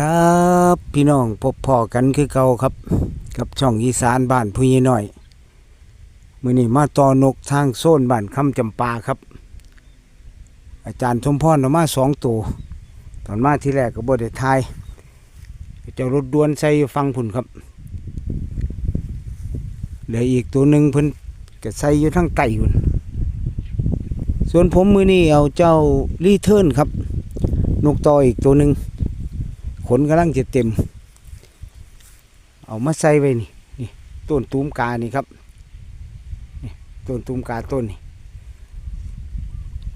ครับพี่น้องพบพ่อกันคือเก่าครับ กับช่องอีสานบ้านผู้ใหญ่น้อยมื้อนี้มาต่อนกทางโซนบ้านคำจำปาครับ อาจารย์สมพรเอามาสองตัวตอนมาที่แรกก็บ่ได้ทายเจ้ารถดวนใส่ฟังพุ่นครับเหลืออีกตัวหนึ่งเพิ่นก็ใส่อยู่ทั้งไก่พุ่นส่วนผมมือนี้เอาเจ้ารีเทิร์นครับ นกต่ออีกตัวหนึ่ง ขนกำลังจะเต็ม เอามาใส่ไว้นี่นี่ต้นตูมกานี่ครับนี่ต้นตูมกาต้นนี่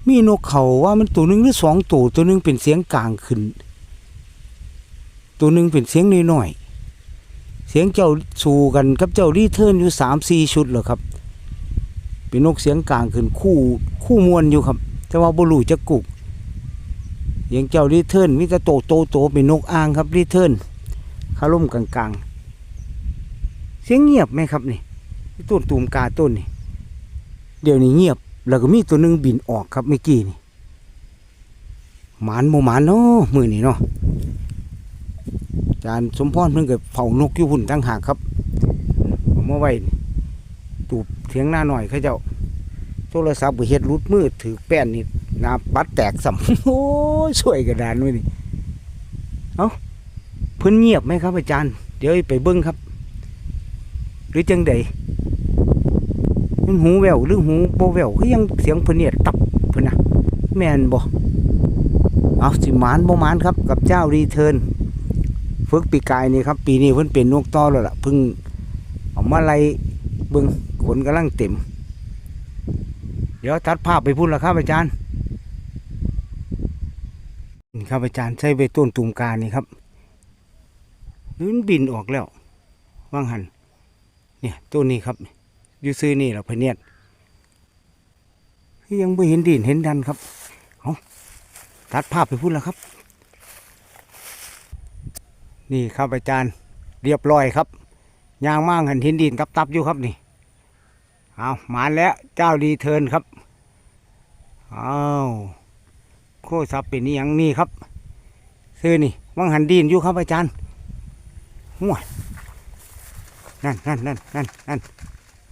มีนกเขาว่ามันตัวหนึ่งหรือสองตัวตัวหนึ่งเป็นเสียงกลางขึ้น ตัวหนึ่งเป็นเสียงน้อยๆเสียงเจ้าสู่กันกับเจ้ารีเทิร์นอยู่สามสี่ชุดเหรอครับ เป็นนกเสียงกลางขึ้นคู่คู่มวนอยู่ครับ แต่ว่าบรูจะกุก เสียงเจ้ารีเทิร์นมิตรโตโตโตเป็นนกอ่างครับรีเทิร์นคาร่มกลางๆ เสียงเงียบไหมครับนี่ต้นตูมกาต้นนี่เดี๋ยวนี้เงียบ แล้วก็มีตัวหนึ่งบินออกครับเมื่อกี้นี่หมานโมหมานเนาะมือนี่เนาะอาจารย์สมพรเพิ่งเกิดเผานกอยู่หุ่นตั้งหากครับเอามาไว้ตูบเถียงหน้าหน่อยเขาเจ้าโทรศัพท์เฮ็ดรุดมือถือแป้นนี่ น้าปัดแตกสัมโอ้ยสวยกระดานไว้นี่เอาเพิ่นเงียบไหมครับอาจารย์ เดี๋ยวไปเบิ้งครับ หรือจังใดมันหูแววหรือหูบ่แววคือยังเสียงเพิ่นเนี่ยตับเพิ่นนะแม่นบ่เอาสิมานบ่มานครับ กับเจ้ารีเทิร์นฝึกปีกายนี่ครับ ปีนี้เพิ่นเป็นนกต่อแล้วล่ะเพิ่งเอามาไล่เบิ่งขนกำลังเต็ม เดี๋ยวตัดภาพไปพูดแล้วครับอาจารย์ นี่ครับอาจารย์ใช้ใบต้นตุมกานี่ครับมันบินออกแล้วว่างหันเนี่ยต้นนี้ครับอยู่ซื้อนี่เราพเนียดยังไม่เห็นดินเห็นดันครับเอาตัดภาพไปพูดแล้วครับ นี่ครับอาจารย์เรียบร้อยครับยางมากหันเห็นดินตับๆอยู่ครับนี่เอามาแล้วเจ้าดีเทินครับเอา โคซับเป็นนี่ยังนี่ครับซื้อนี่วังหันดินอยู่ครับอาจารย์หัวนั่นนั่นนั่นนั่นนั่น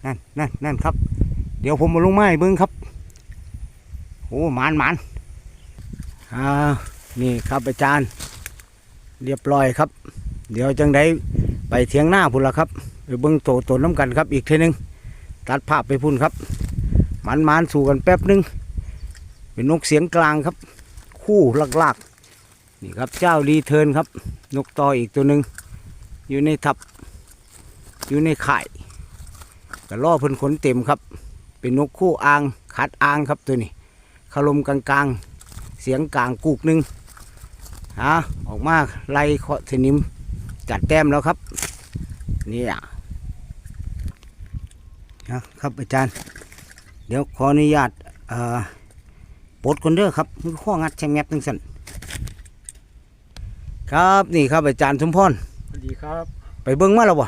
นั่นนั่นนั่นครับ เดี๋ยวผมมาลงไม้เบิ้งครับโอ้หมานหมานอ่านี่ครับอาจารย์ เรียบร้อยครับ เดี๋ยวจังไดไปเถียงหน้าพุ่นละครับไปเบิ้งโตโตน้ำกันครับ อีกทีหนึงตัดภาพไปพุ่นครับหมันหมานสู่กันแป๊บนึงเป็นนกเสียงกลางครับ คู่ลากๆนี่ครับเจ้ารีเทิร์นครับ นกต่ออีกตัวหนึ่งอยู่ในทับ อยู่ในไข่กระล่อเพิ่นขนเต็มครับ เป็นนกคู่อ่างขัดอ่างครับตัวนี้คารมกลางๆ เสียงกลางกุกหนึ่งฮะออกมาไล่เคาะสนิมจัดแต้มแล้วครับนี่ยนะครับอาจารย์ เดี๋ยวขออนุญาตเอ่อ ปลดคนเด้อครับมันข้องัดแชงแงบทั้งสันครับนี่ครับอาจารย์สมพรสวัสดีครับไปเบิ้งมาแล้วบ่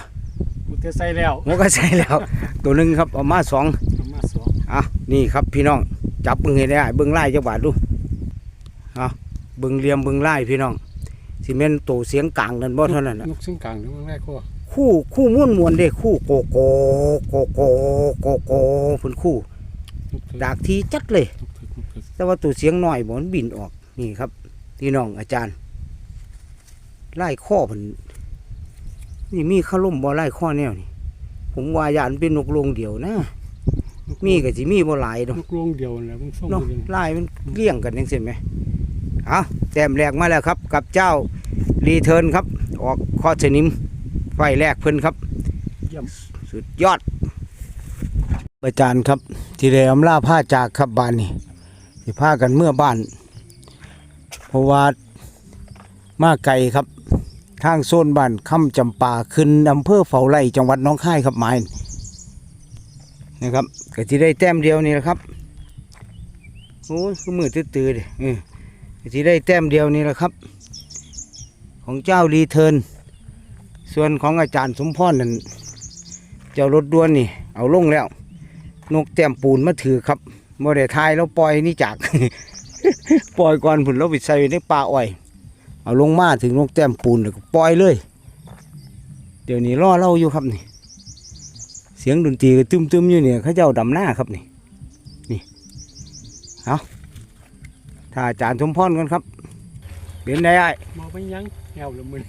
มุเตไซแล้วหัวก็ใส่แล้ว ตัวหนึ่งครับเอามาสองเอามาสองอะนี่ครับพี่น้องจับเบิ้งให้ได้เบิ้งไล่จักบาทดูอะเบิ้งเหลี่ยมเบิ้งไล่พี่น้องสิเมนโตเสียงกลางนั่นบ่เท่านั้นน่ะนกซึ่งกลางนึกว่าแรกก็คู่คู่ม้วนมวนๆเด้คู่โกโกโกโกโกโกเพิ่นคู่นกถึกดากทีจัดเลยนกถึกนกถึก แต่ว่าตัวเสียงหน่อยบ่มันบินออกนี่ครับพี่น้องอาจารย์ไล่ข้อผมนี่มีข้าล่มบ่ไล่ข้อแนวนี่ผมว่าอยานเป็นนกโรงเดียวนะนกมีก็สิมีบ่หลายดอกนกลงเดียวนั่นแหละมึงส่งเนาะไปเลยไล่มันเลี้ยงกันจังซี่ไหมเอาแต้มแรกมาแล้วครับ กับเจ้ารีเทิร์นครับ ออกข้อสนิมไฟแรกเพิ่นครับเยี่ยมสุดยอดอาจารย์ครับ ที่ได้อำลาผ้าจากครับบ้านนี่ สิพากันเมื่อบ้าน เพราะว่ามาไกลครับ ทางโซนบ้านค่ำจำปาขึ้นอำเภอเฝ้าไร่จังหวัดน้องค่ายครับหมายนะครับก็ที่ได้แต้มเดียวนี่แหละครับโอ้ยคือมือตื้อๆเลยเออก็ที่ได้แต้มเดียวนี่แหละครับ ของเจ้ารีเทิร์นส่วนของอาจารย์สมพรนั่นเจ้ารถด่วนนี่ เอาลงแล้ว นกแต้มปูนมาถือครับ โมได้ทายแล้วปล่อยนี่จาก ปล่อยก่อนผุนเราไปใส่ไว้ในป่าอ้อย เอเอาลงมาถึงนกแต้มปูนแล้วก็ปล่อยเลย เดี๋ยวนี้รอเราอยู่ครับนี่ เสียงดนตรีก็ตึมๆอยู่เนี่ยเขาเจ้าดำหน้าครับนี่ นี่เอาถ้าอาจารย์สมพรกันครับเป็นได้ไอ้มาไปยังแอวละมึน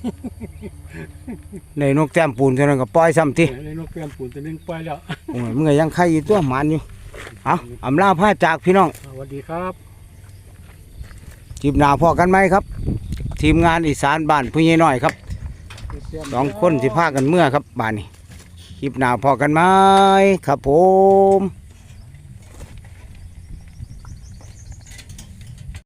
ในนกแต้มปูนเท่านั้นก็ปล่อยซ้ำทีในนกแก้มปูนตัวหนึงไปแล้วโอ้ยมึงก็ยังไข่อยู่ตัวหมันอยู่ เอาอำลาผ้าจากพี่น้อง สวัสดีครับจีบหนาพอกันไหมครับ ทีมงานอีสานบ้านผู้ใหญ่น้อยครับสองคนสิพากันเมื่อครับบ้านนี้คลิปหนาพอกันไหมครับผม